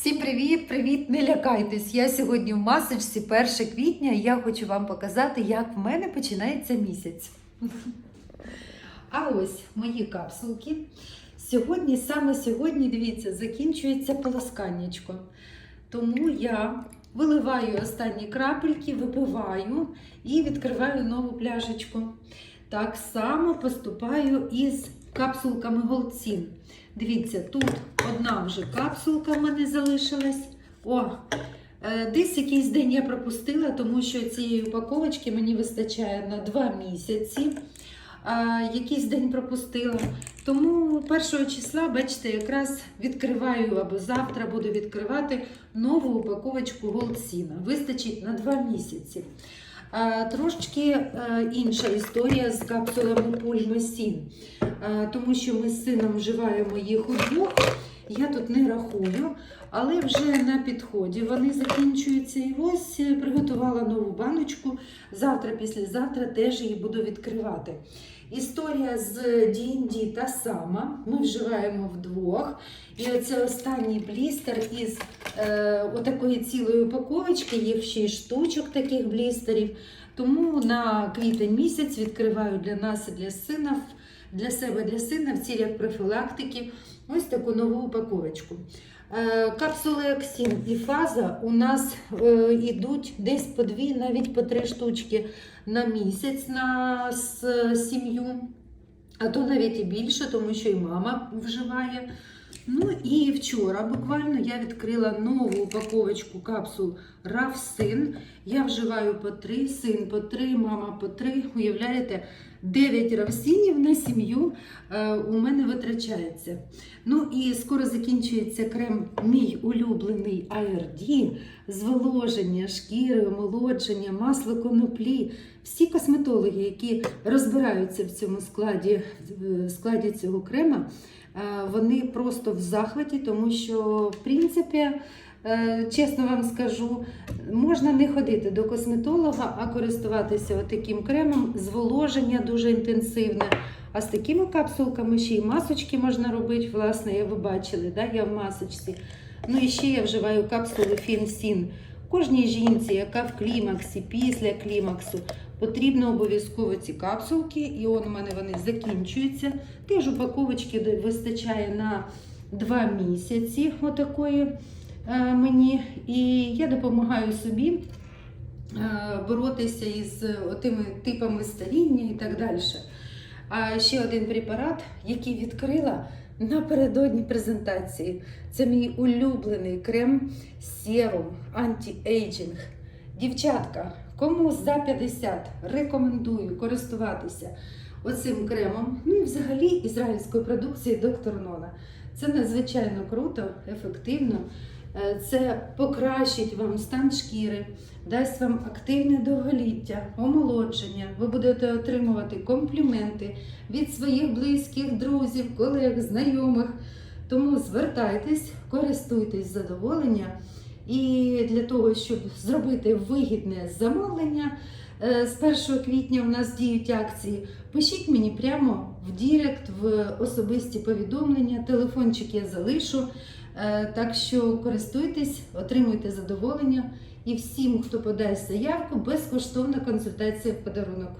Всім привіт! Привіт! Не лякайтесь! Я сьогодні в масочці 1 квітня і я хочу вам показати, як в мене починається місяць. А ось мої капсулки. Сьогодні, саме сьогодні, дивіться, закінчується полосканнячко. Тому я виливаю останні крапельки, випиваю і відкриваю нову пляшечку. Так само поступаю із капсулками Голдсін. Дивіться, тут одна вже капсулка в мене залишилась. О, е, десь якийсь день я пропустила, тому що цієї упаковочки мені вистачає на 2 місяці. А, якийсь день пропустила. Тому 1 числа, бачите, якраз відкриваю або завтра буду відкривати нову упаковочку Голдсіна. Вистачить на 2 місяці. А, Трошки е, інша історія з капсулами пульмосін, тому що ми з сином вживаємо їх удвох. Я тут не рахую, але вже на підході вони закінчуються. І ось е, приготувала нову баночку. Завтра, післязавтра теж її буду відкривати. Історія з D&D та сама. Ми вживаємо вдвох. І оце останній блістер із е, отакої цілої упаковочки, їх 6 штучок таких блістерів. Тому на квітень місяць відкриваю для нас і для сина, для себе, для сина в цілях профілактики ось таку нову упаковочку. Е, Капсули Аксін і фаза у нас е, йдуть десь по дві, навіть по три штучки на місяць на сім'ю, а то навіть і більше, тому що і мама вживає. Ну і вчора буквально я відкрила нову упаковочку капсул Равсин. Я вживаю по три, син по три, мама по три. Уявляєте, 9 равсинів на сім'ю е, у мене витрачається. Ну і скоро закінчується крем мій улюблений ARD, зволоження шкіри, омолодження, масло коноплі. Всі косметологи, які розбираються в цьому складі, в складі цього крема, е, вони просто в захваті, тому що, в принципі, е, чесно вам скажу, можна не ходити до косметолога, а користуватися таким кремом. Зволоження дуже інтенсивне. А з такими капсулками ще й масочки можна робити. Власне, ви бачили, да? я в масочці. Ну і ще я вживаю капсули Фінсін. Кожній жінці, яка в клімаксі, після клімаксу, потрібно обов'язково ці капсулки, і он у мене вони закінчуються. Теж упаковочки вистачає на 2 місяці отакої е, мені. І я допомагаю собі е, боротися із тими типами старіння і так далі. А ще один препарат, який відкрила напередодні презентації. Це мій улюблений крем Serum Anti-Aging. Дівчатка, кому за 50 рекомендую користуватися оцим кремом. Ну і взагалі ізраїльської продукції доктор Нона. Це надзвичайно круто, ефективно. Е, Це покращить вам стан шкіри, дасть вам активне довголіття, омолодження. Ви будете отримувати компліменти від своїх близьких, друзів, колег, знайомих. Тому звертайтесь, користуйтесь задоволення. І для того, щоб зробити вигідне замовлення, е, з 1 квітня у нас діють акції. Пишіть мені прямо в Дірект, в особисті повідомлення. Телефончик я залишу. Е, Так що користуйтесь, отримуйте задоволення. І всім, хто подасть заявку, безкоштовна консультація в подарунок.